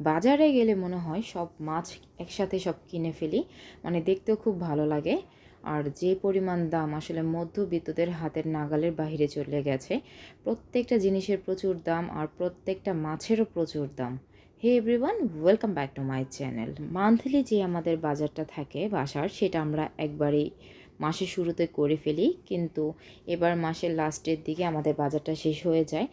বাজারে গেলে মনে হয় সব মাছ একসাথে সব কিনে ফেলি। মানে দেখতেও খুব ভালো লাগে। আর যে পরিমাণ দাম আসলে মধ্যবিত্তদের হাতের নাগালের বাইরে চলে গেছে, প্রত্যেকটা জিনিসের প্রচুর দাম আর প্রত্যেকটা মাছেরও প্রচুর দাম। Hey everyone, welcome back to my channel. Monthly যে আমাদের বাজারটা থাকে বাসার, সেটা আমরা একবারেই মাসের শুরুতে করে ফেলি। কিন্তু এবার মাসের লাস্টের দিকে আমাদের বাজারটা শেষ হয়ে যায়।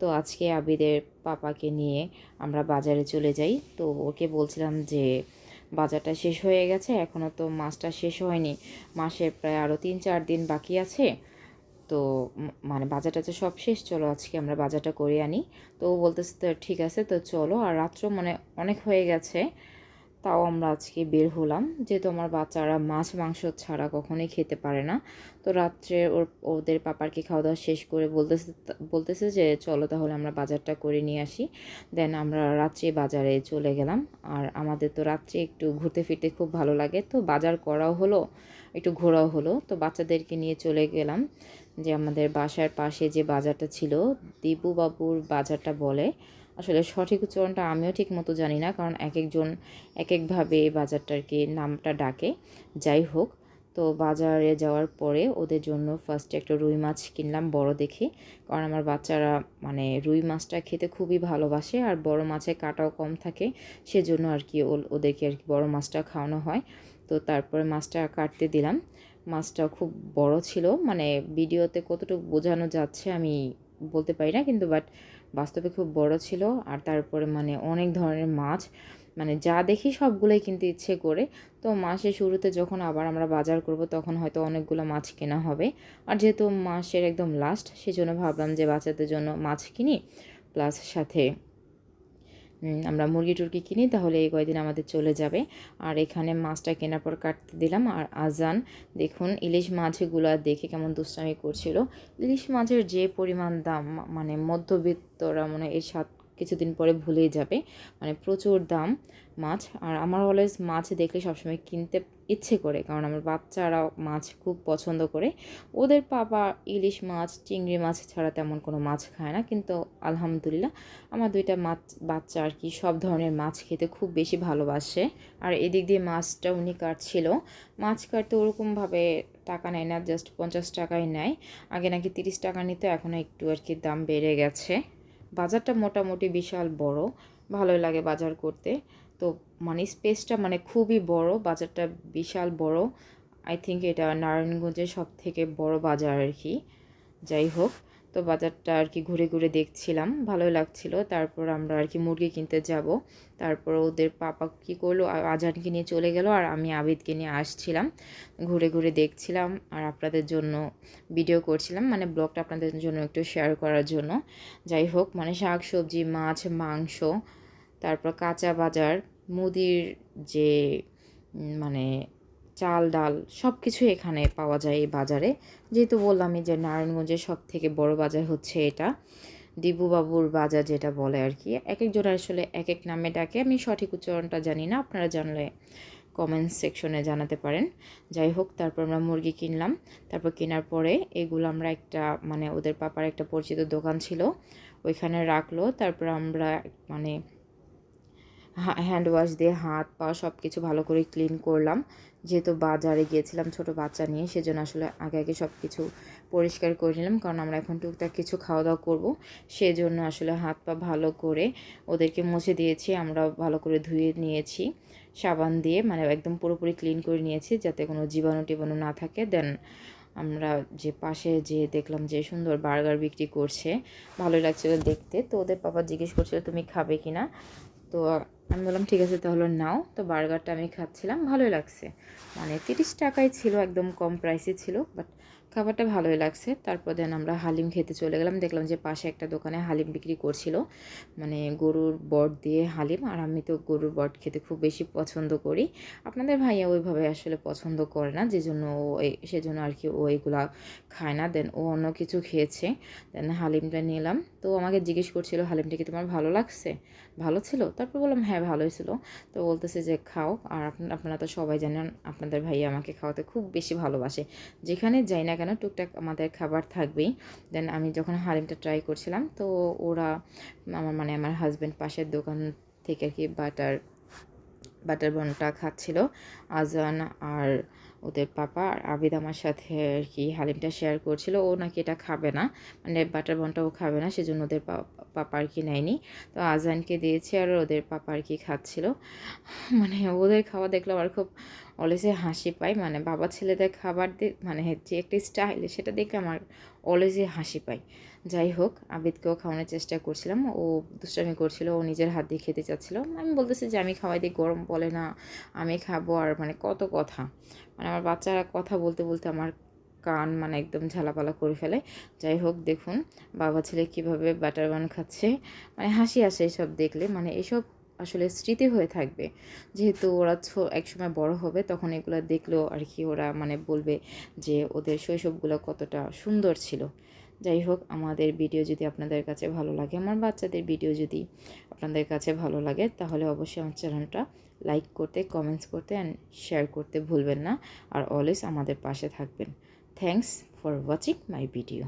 তো আজকে আবিদের পাপাকে নিয়ে আমরা বাজারে চলে যাই। তো ওকে বলছিলাম যে, বাজারটা শেষ হয়ে গেছে এখনও তো মাছটা শেষ হয়নি। মাসের প্রায় আরও তিন চার দিন বাকি আছে। তো মানে বাজারটা তো সব শেষ, চলো আজকে আমরা বাজারটা করে আনি। তো ও বলতেছে, তো ঠিক আছে, তো চলো। আর রাত্র মানে অনেক হয়ে গেছে। তাও আমরা আজকে বের হলাম। যেহেতু আমার বাচ্চারা মাছ, মাংস ছাড়া কখনোই খেতে পারে না। তো রাত্রে ওর, ওদের পাপারকে খাওয়া দাওয়া শেষ করে বলতেছে বলতেছে যে, চলো তাহলে আমরা বাজারটা করে নিয়ে আসি। দেন আমরা রাত্রে বাজারে চলে গেলাম। আর আমাদের তো রাত্রে একটু ঘুরতে ফিরতে খুব ভালো লাগে। তো বাজার করাও হলো, একটু ঘোরাও হলো। তো বাচ্চাদেরকে নিয়ে চলে গেলাম। যে আমাদের বাসার পাশে যে বাজারটা ছিল দীপু বাবুর বাজারটা বলে আসলে সঠিক উচ্চারণটা আমিও ঠিক মতো জানি না, কারণ এক একজন এক একভাবে এই বাজারটাকে নামটা ডাকে। যাই হোক, তো বাজারে যাওয়ার পরে ওদের জন্য ফার্স্টে একটা রুই মাছ কিনলাম বড় দেখে। কারণ আমার বাচ্চারা মানে রুই মাছটা খেতে খুবই ভালোবাসে আর বড় মাছে কাটাও কম থাকে, সেজন্য আর কি ওদেরকে আর কি বড় মাছটা খাওয়ানো হয়। তো তারপরে মাছটা কাটতে দিলাম। মাছটা খুব বড় ছিল মানে ভিডিওতে কতটুকু বোঝানো যাচ্ছে আমি বলতে পারি না, কিন্তু বাট বাস্তবে খুব বড় ছিল আর তারপরে মানে অনেক ধরনের মাছ। মানে যা দেখি সবগুলোই কিনতে ইচ্ছে করে। তো মাসের শুরুতে যখন আবার আমরা বাজার করব, তখন হয়তো অনেকগুলো মাছ কেনা হবে। আর যেহেতু মাসের একদম লাস্ট সেজন্য ভাবলাম যে বাচ্চাদের জন্য মাছ কিনি। প্লাস সাথে আমরা মুরগি টুরগি কিনি, তাহলে এই কয়দিন আমাদের চলে যাবে। আর এখানে মাছটা কেনার পর কাটতে দিলাম। আর আজান, দেখুন, ইলিশ মাছগুলো দেখে কেমন দুষ্টামি করছিল। ইলিশ মাছের যে পরিমাণ দাম মানে মধ্যবিত্তরা মানে এর স্বাদ কিছুদিন পরে ভুলেই যাবে। মানে প্রচুর দাম মাছ। আর আমার অলওয়েজ মাছ দেখলে সবসময় কিনতে ইচ্ছে করে। কারণ আমার বাচ্চারা মাছ খুব পছন্দ করে। ওদের পাপা ইলিশ মাছ, চিংড়ি মাছ ছাড়া তেমন কোনো মাছ খায় না। কিন্তু আলহামদুলিল্লাহ আমার দুইটা মাছ, বাচ্চা আর কি সব ধরনের মাছ খেতে খুব বেশি ভালোবাসে। আর এদিক দিয়ে মাছটা উনি কাটছিল। মাছ কাটতে ওরকমভাবে টাকা নেয় না জাস্ট পঞ্চাশ টাকাই নেয়। আগে নাকি তিরিশ টাকা নিত, এখন একটু আর কি দাম বেড়ে গেছে। বাজারটা মোটামুটি বিশাল বড়, ভালোই লাগে বাজার করতে। তো মানে স্পেসটা মানে খুবই বড়, বাজারটা বিশাল বড়। আই থিঙ্ক এটা নারায়ণগঞ্জের সব থেকে বড় বাজার আর কি। যাই হোক তো বাজারটা আর কি ঘুরে ঘুরে দেখছিলাম, ভালোই লাগছিল। তারপর আমরা আর কি মুরগি কিনতে যাব। তারপর ওদের পাপা কী করল আজানকে নিয়ে চলে গেল আর আমি আবিদকে নিয়ে আসছিলাম। ঘুরে ঘুরে দেখছিলাম আর আপনাদের জন্য ভিডিও করছিলাম মানে ব্লগটা আপনাদের জন্য একটু শেয়ার করার জন্য। যাই হোক মানে শাক সবজি, মাছ, মাংস, তারপর কাঁচা বাজার, মুদির যে মানে চাল, ডাল সব কিছু এখানে পাওয়া যায় এই বাজারে। যেহেতু বললামই যে নারায়ণগঞ্জের সব থেকে বড় বাজার হচ্ছে এটা। দিবুবাবুর বাজার যেটা বলে আর কি এক একজন আসলে এক এক নামে ডাকে। আমি সঠিক উচ্চারণটা জানি না, আপনারা জানলে কমেন্টস সেকশনে জানাতে পারেন। যাই হোক, তারপর আমরা মুরগি কিনলাম। তারপর কেনার পরে এগুলো আমরা একটা মানে ওদের পাপার একটা পরিচিত দোকান ছিল। ওইখানে রাখল। তারপর আমরা মানে হ্যান্ড ওয়াশ দিয়ে হাত পা সব কিছু ভালো করে ক্লিন করলাম। যেহেতু বাজারে গিয়েছিলাম ছোট বাচ্চা নিয়ে, সেজন্য আসলে আগে আগে সব কিছু পরিষ্কার করে নিলাম। কারণ আমরা এখন টুকটাক কিছু খাওয়া দাওয়া করব। সেজন্য আসলে হাত পা ভালো করে ওদেরকে মুছে দিয়েছি আমরা ভালো করে ধুয়ে নিয়েছি। সাবান দিয়ে মানে একদম পুরোপুরি ক্লিন করে নিয়েছি যাতে কোনো জীবাণু টিবাণু না থাকে। দেন আমরা যে পাশে যে দেখলাম যে সুন্দর বার্গার বিক্রি করছে, ভালোই লাগছিল দেখতে। তো ওদের বাবা জিজ্ঞেস করছিল, তুমি খাবে কি না তো আমি বললাম, ঠিক আছে, তাহলে নাও। তো বার্গারটা আমি খাচ্ছিলাম, ভালোই লাগছে। মানে তিরিশ টাকায় ছিল, একদম কম প্রাইসে ছিল বাট খাবারটা ভালোই লাগছে। তারপর দেন আমরা হালিম খেতে চলে গেলাম। দেখলাম যে পাশে একটা দোকানে হালিম বিক্রি করছিল। মানে গরুর বট দিয়ে হালিম। আর আমি তো গরুর বট খেতে খুব বেশি পছন্দ করি। আপনাদের ভাইয়া ওইভাবে আসলে পছন্দ করে না। যে জন্য ও সেজন্য আর কি ও এইগুলা খায় না। দেন ও অন্য কিছু খেয়েছে। দেন হালিমটা নিলাম। তো আমাকে জিজ্ঞেস করছিল, হালিমটা কি তোমার ভালো লাগছে? ভালো ছিল? তারপর বললাম হ্যাঁ ভালোই ছিল। তো বলতেছে যে, খাও। আর আপনারা তো সবাই জানেন, আপনাদের ভাইয়া আমাকে খাওয়াতে খুব বেশি ভালোবাসে। যেখানে যাই না কেন টুকটাক আমাদের খাবার থাকবেই। দেন আমি যখন হালিমটা ট্রাই করছিলাম, তো ওরা আমার মানে আমার হাজব্যান্ড পাশের দোকান থেকে আর কি বাটার বাটার বনটা খাচ্ছিল। আজান আর ওদের পাপা আর আবিদ আমার সাথে আর কি হালিমটা শেয়ার করছিল। ও নাকি এটা খাবে না মানে বাটার বনটা ও খাবে না, সেজন্য ওদের পাপা আর কি নেয়নি। তো আজানকে দিয়েছে আর ওদের পাপা আর কি খাচ্ছিল। মানে ওদের খাওয়া দেখলাম আর খুব অলওয়েজই হাসি পায় মানে বাবা ছেলেদের খাবার দেখ মানে যে একটা স্টাইল সেটা দেখে আমার অলওয়েজই হাসি পায় যাই হোক, আবিদকেও খাওয়ানোর চেষ্টা করছিলাম। ও দুষ্টামি করছিল, ও নিজের হাত দিয়ে খেতে চাচ্ছিল। আমি বলতেছি যে, আমি খাওয়াই দিই, গরম বলে না, আমি খাব আর মানে কত কথা। মানে আমার বাচ্চারা কথা বলতে বলতে আমার কান মানে একদম ঝালাপালা করে ফেলে। যাই হোক, দেখুন, বাবা ছেলে কীভাবে বাটার বান খাচ্ছে। মানে হাসি আসে এসব দেখলে। মানে এসব আসলে স্মৃতি হয়ে থাকবে। যেহেতু ওরা একসময় বড় হবে, তখন এগুলো দেখলেও আর কি, ওরা মানে বলবে যে ওদের শৈশবগুলো কতটা সুন্দর ছিল। যাই হোক, আমাদের ভিডিও যদি আপনাদের কাছে ভালো লাগে, আমার বাচ্চাদের ভিডিও যদি আপনাদের কাছে ভালো লাগে, তাহলে অবশ্যই আমার চ্যানেলটা লাইক করতে, কমেন্টস করতে অ্যান্ড শেয়ার করতে ভুলবেন না। আর অলওয়েজ আমাদের পাশে থাকবেন। Thanks for watching my video